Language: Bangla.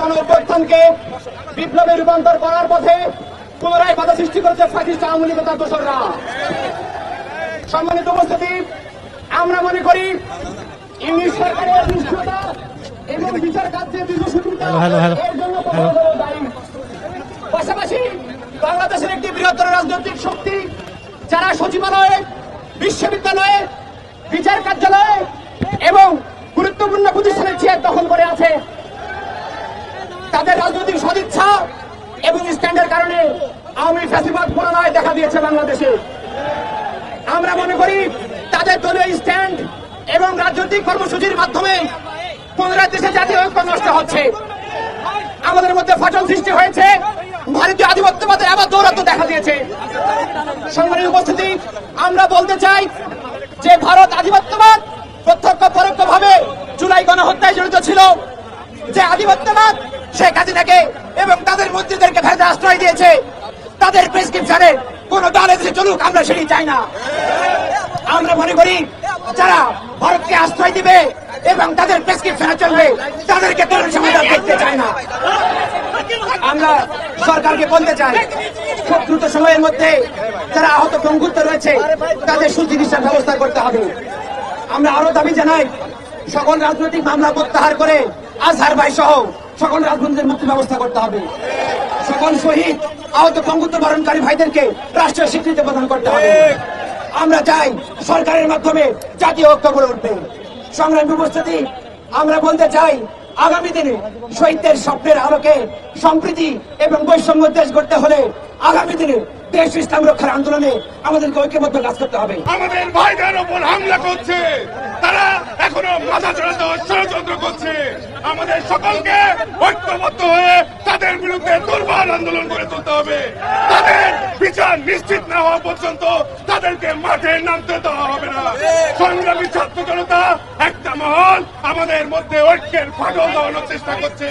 গণ অভ্যুত্থানকে বিপ্লবে রূপান্তর করার পথে পুনরায় বাধা সৃষ্টি করেছে ফাঁসিস্ট আওয়ামী লীগ তার দোসররা। সম্মানিত উপস্থিতি আমরা মনে করি ইংলিশ সরকারের নিষ্ক্রিয়তা এবং বিচার কার্যের দীর্ঘসূত্রতা হ্যালো, হ্যালো, এর জন্য দায়ী। পাশাপাশি বাংলাদেশের একটি বৃহত্তর রাজনৈতিক শক্তি যারা সচিবালয়ে বিশ্ববিদ্যালয়ে বিচার কার্যালয়ে এবং গুরুত্বপূর্ণ প্রতিষ্ঠানের চেয়ার দখল করে আছে রাজনৈতিক সদিচ্ছা এবং স্ট্যান্ডের কারণে আওয়ামী ফ্যাসিবাদ পুনরায় দেখা দিয়েছে বাংলাদেশে। আমরা মনে করি তাদের দলীয় স্ট্যান্ড এবং রাজনৈতিক কর্মসূচির মাধ্যমে পুনরায় দেশে জাতীয় ঐক্য নষ্ট হচ্ছে। আমাদের মধ্যে ফাটল সৃষ্টি হয়েছে, ভারতীয় আধিপত্যবাদের আবার দৌরাত্ম দেখা দিয়েছে। সংগ্রামী উপস্থিতি, আমরা বলতে চাই যে ভারত আধিপত্যবাদ প্রত্যক্ষ পরোক্ষ ভাবে জুলাই গণহত্যায় জড়িত ছিল। যে আধিপত্যবাদ শেখ হাসিনাকে এবং তাদের মন্ত্রীদেরকে ভেজা আশ্রয় দিয়েছে। তাদের প্রেসক্রিপশনে কোন দলে দেশে চলুক, আমরা সেটি চাই না। আমরা মনে করি, যারা ভারতকে আশ্রয় দিবে এবং তাদের প্রেসক্রিপশনে চলবে, তাদেরকে তরুণ সমাজ দেখতে চায় না। আমরা সরকারকে বলতে চাই, খুব দ্রুত সময়ের মধ্যে যারা আহত পঙ্গুত্ব রয়েছে, তাদের সুচিকিৎসার ব্যবস্থা করতে হবে। আমরা আরও দাবি জানাই, সকল রাজনৈতিক মামলা প্রত্যাহার করে আজহার ভাই সহ সকল রাজনীতির মুক্তি ব্যবস্থা করতে হবে। সকল শহীদ, আহত পঙ্গুত্ব বরণকারী ভাইদেরকে রাষ্ট্রীয় স্বীকৃতি প্রদান করতে হবে। আমরা চাই সরকারের মাধ্যমে জাতীয় ঐক্য গড়ে উঠবে। সংগ্রামী উপস্থিতি, আমরা বলতে চাই আগামী দিনে শহীদদের স্বপ্নের আলোকে সম্প্রীতি এবং বৈষম্য দেশ গড়তে হলে আগামী দিনে দেশ ইসলাম রক্ষার আন্দোলনে আমাদেরকে ঐক্যবদ্ধ কাজ করতে হবে। আমাদের ভাইদের ওপর হামলা করছে। তারা এখনও মাথা চড়াতে ষড়যন্ত্র করছে। আমাদের সকলকে ঐক্যবদ্ধ হয়ে তাদের বিরুদ্ধে দুর্বল আন্দোলন করে তুলতে হবে। তাদের বিচার নিশ্চিত না হওয়া পর্যন্ত তাদেরকে মাঠে নামতে দেওয়া হবে না। সংগ্রামী ছাত্র জনতা একটা মহল আমাদের মধ্যে ঐক্যের ফাটল দেওয়ানোর চেষ্টা করছে।